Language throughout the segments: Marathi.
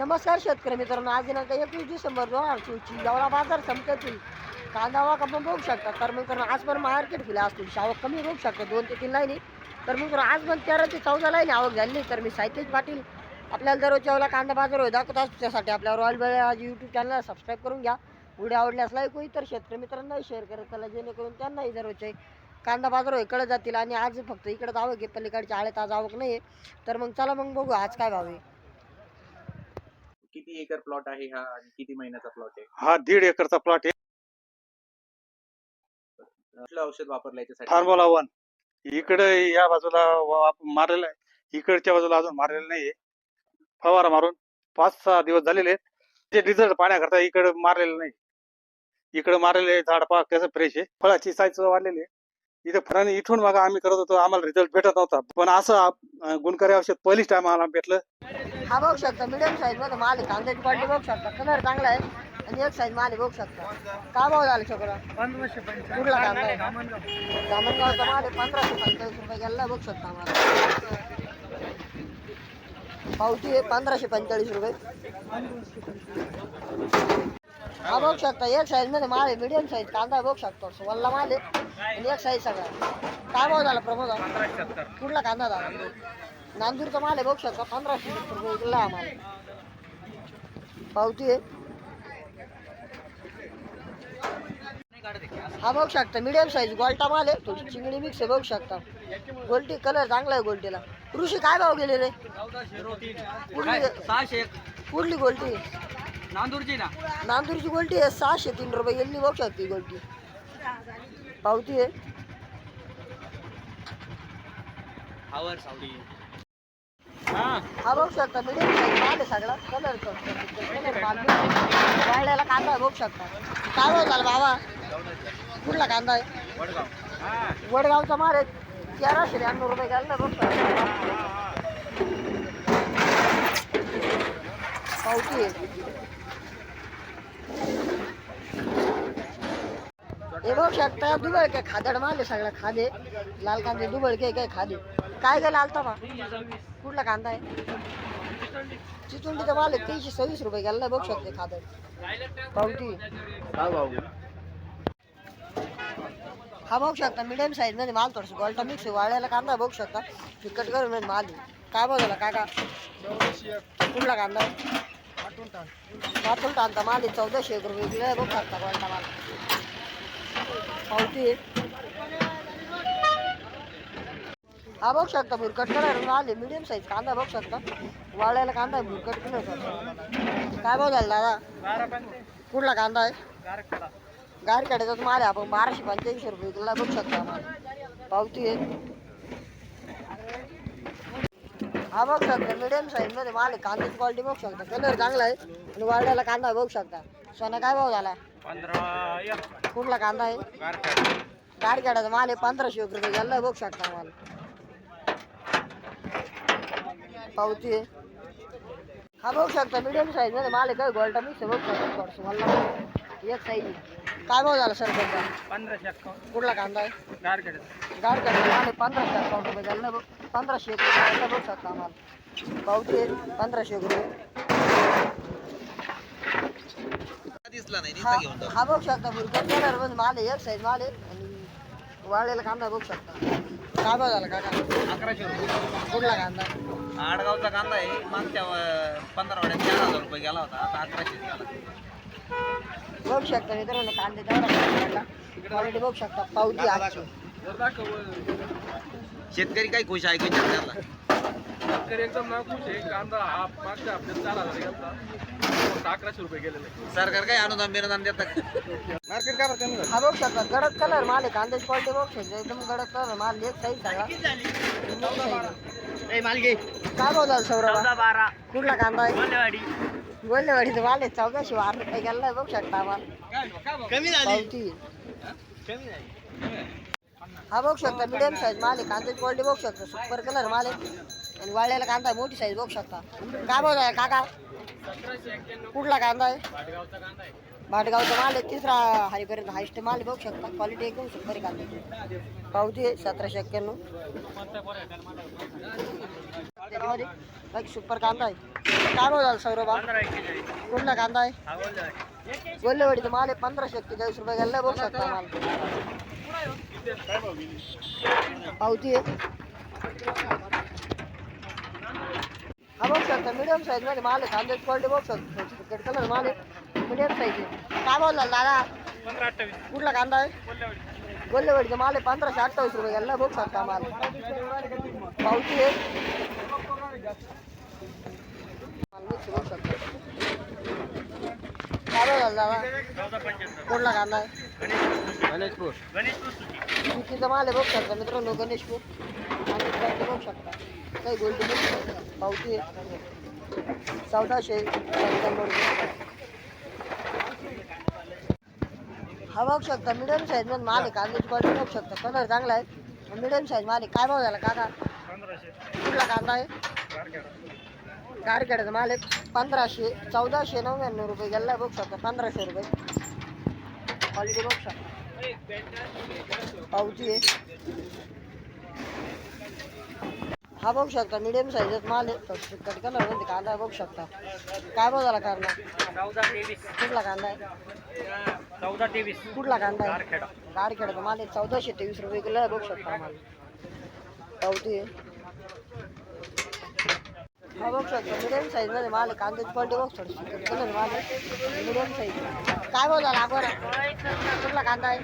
नमस्कार शेतकरी मित्रांनो आज दिनांक एकवीस डिसेंबर दोन हजार चोवीसची जेवढा बाजार संपतील कांदा वाका पण बघू शकता. तर मग आज पण मार्केट फिला असतील आवक कमी होऊ शकता दोन ते तीन लाईनी तर मित्रांनो आज पण तेरा ते चौदा लाईन आवक झाली तर मी साहित्यज पाटील आपल्याला दररोजच्या वेळेला कांदा बाजार होईल दाखवत असतो. त्यासाठी आपल्या रॉयल बेळ आज यूट्यूब चॅनलला सबस्क्राईब करून घ्या. व्हिडिओ आवडल्यास लाईक होईल. तर शेतकरी मित्रांनाही शेअर करत चला जेणेकरून त्यांनाही दररोजचे कांदा बाजार होईल कळत जातील. आणि आज फक्त इकडे आवक आहे पलीकडच्या आळ्यात आज आवक नाही आहे तर मग चला मग बघू आज काय भाव आहे. किती एकर प्लॉट आहे हा आणि किती महिन्याचा प्लॉट आहे? हा दीड एकरचा प्लॉट आहे. कुठलं औषध वापरलं याच्यासाठी फार्मोला वन इकडे या बाजूला वा- मारलेलं आहे. इकडच्या बाजूला अजून मारलेलं नाहीये. फवारा मारून पाच सहा दिवस झालेले आहेत. ते रिझल्ट पाहण्याकरता इकडे मारलेलं नाही. इकडे मारलेले झाड पाक त्याचं फ्रेश आहे. फळाची साईज वाढलेली आहे. इथे फळाने इथून मग आम्ही करत होतो आम्हाला रिझल्ट भेटत नव्हता. पण असं आप- अं, गुणकारी औषध पहिलीच टाइम आम्हाला भेटलं. हा बघू शकता. मिडियम साईजमध्ये माल आहे. कांद्याची क्वालिटी बघू शकता. कलर चांगला आहे. आणि एक साईज माल आहे बघू शकता. काय भाव झाला छोकरा? कुठला कांदा आहे? माल आहे पंधराशे पंचेचाळीस रुपये गेला. बघू शकता आम्हाला. पावती आहे पंधराशे पंचेचाळीस रुपये. हा बघू शकता एक साईजमध्ये माल आहे. मिडियम साईज कांदा बघू शकतो. वल्ला माल आहे. आणि एक साईज सगळा काय भाव झाला प्रमोद? कुठला कांदा झाला? नांदूरचा माल आहे बघू शकता पंधराशे रुपये किलो आहे. आम्हाला पावती आहे. हा बघू शकता मिडियम साईज गोल्टा माल आहे. थोडी चिंगडी मिक्स आहे बघू शकता. गोल्टी कलर चांगला आहे गोल्टीला. ऋषी काय भाव गेले रे? कुठली सहाशे कुठली गोल्टी. नांदूरची ना नांदूरची गोल्टी आहे सहाशे तीन रुपये गेली बघू शकते गोल्टी. पावती आहे. हा बघू शकता मिडियम साईज माल आहे सगळा कलर कलर माल कांदा रोप बघू शकता. काय भाव झाला बाबा? कुठला कांदा आहे? वडगावचा माल आहे. तेराशे त्र्याण्णव रुपये घालला बघ. पावती हे बघू शकता दुबळ काय खादड माल आहे सगळा खादे. लाल कांदे दुबळ काय काय खादे? काय झालं आलता बा? कुठला कांदा आहे? चिचुंडीचा माल आहे तीनशे सव्वीस रुपये गेला बघू शकते खादर पावती हा बघू शकता मिडियम साईजमध्ये माल थोडस गोल्टा मिक्स वाळ्याला कांदा बघू शकता. फिकट करून मध्ये माल. आहे काय बोलला काका? कुठला कांदा? आहे पातून माल आहे चौदाशे एक रुपये किलो आहे बघू शकता गोल्टा माल. पावती आहे हा बघू शकता भुरकट कलर माल आहे मिडियम साईज कांदा बघू शकता. वाळ्याला कांदा आहे भुरकट कलर काय भाव झाला दादा? कुठला कांदा आहे? गारखेड्याचाच माल आहे आपण बाराशे पंच्याऐंशी रुपये किलो बघू शकता माल पावती आहे. हा बघू शकता मिडियम साईजमध्ये माल कांद्याची क्वालिटी बघू शकता. कलर चांगला आहे आणि वाढल्याला कांदा बघू शकता. सोना काय भाव झाला? कुठला कांदा आहे? गारखेड्याचा माल आहे पंधराशे रुपये गेला बघू शकता माल पावती आहे. हा बघू शकता मिडियम साईजमध्ये माल आहे काय गोल्टा मिक्स बघू शकता. थोडंसं मला एक साईज काय भाव झाला सर सध्या पंधराशे अक्कावन्न कुठला कांदा आहे? गारखेड गाडकडे माल पंधराशे अकाउंट रुपये झालं. बघ पंधराशे एक रुपये झालं. बघू शकता आम्हाला पावती आहे पंधराशे एक रुपये. हा हा बघू शकता कलर माल आहे एक साईज माल आहे. आणि वाळलेला कांदा बघू शकता. काय भाव झाला काका? अकराशे रुपये. कुठला कांदा? आडगावचा कांदा आहे. मागच्या पंधरा वाड्यात चार हजार रुपये गेला होता. आता अकराशे गेला. बघू शकता मित्रांनो कांदे क्वालिटी बघू शकता. पावती शेतकरी काय खुश आहे की त्यांना शेतकरी एकदम ना खुश आहे. कांदा हा मागच्या हप्त्यात चार हजार गेला अकराशे रुपये गेलेले. सरकार काय अनुदान बिनुदान देतात मार्केट काय कमी हा बघू शकता. गडद कलर माल आहे. कांद्याची क्वालिटी बघू शकता. एकदम गडद कलर माल एक साईज सगळा काय भाव झाला सौरभ? बारा. कुठला कांदा आहे? कोल्हेवाडी गोल्हेवाडीचं माल आहे चौदाशे बारा रुपये गेला बघू शकता आम्हाला कमी पावती. हा बघू शकता मिडियम साईज माल आहे कांद्याची क्वालिटी बघू शकता सुपर कलर माल आहे. आणि वाळलेला कांदा आहे मोठी साईज बघू शकता. काय आहे काका? कुठला कांदा आहे? भाटगावचा माल आहे तिसरा हरिपर्यंत हायस्ट माल बघू शकता. क्वालिटी एकदम सुपर आहे पावती आहे सतराशे एक्क्याण्णव. त्याच्यामध्ये बाकी सुपर कांदा आहे. काय भाव झाला सौरभा? कुठला कांदा आहे? गोल्लेवाडीचा माल आहे पंधराशे एक्केचाळीस रुपये गेला बघू शकता माल. पावती आहे. हा बघू शकता मीडियम साईजमध्ये माल आहे कांद्याची क्वालिटी बघू शकता. कलर माल आहे. मीडियम साईज आहे काय बोलला दादा कुठला कांदा आहे? गोल्लेवाडीचा माल आहे पंधराशे अठ्ठावीस रुपये. गेला बघू शकता माल पावती आहे. कुठला कांदा आहे? चुकीचा माल आहे बघू शकता मित्रांनो गणेशपूर. आणि बघू शकता. काही गोल्डी पावती आहे. चौदाशे पंच्याण्णव रुपये. हा बघू शकता मिडियम साईजमध्ये माल आहे. कांद्याची क्वालिटी बघू शकता कलर चांगला आहे. मिडियम साईज माल आहे काय भाव झाला काका? कुठला कांदा आहे? गारखेड्याचा माल आहे पंधराशे चौदाशे नव्याण्णव रुपये गेला बघू शकता पंधराशे रुपये. क्वालिटी बघू शकता. पावती आहे. हा बघू शकता मिडियम साईजच माल आहे. कट कलरमध्ये कांदा बघू शकता. काय भाव झाला कांदा कुठला कांदा आहे? चौदा तेवीस. कुठला कांदा आहे? गारखेडाचा माल आहे. चौदाशे तेवीस रुपये किलो बघू शकता माल. आहे. हा बघू शकता मिडियम साईजमध्ये माल आहे. कांद्याची बघू शकतो. कलर माल आहे. मिडियम साईज काय भाव झाला? कुठला कांदा आहे?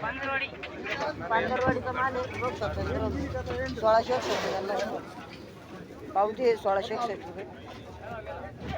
पांढरवाडीचा माल आहे. बघू शकता. सोळाशे एकसष्ट पावती आहे सोळाशे एकसष्ट रुपये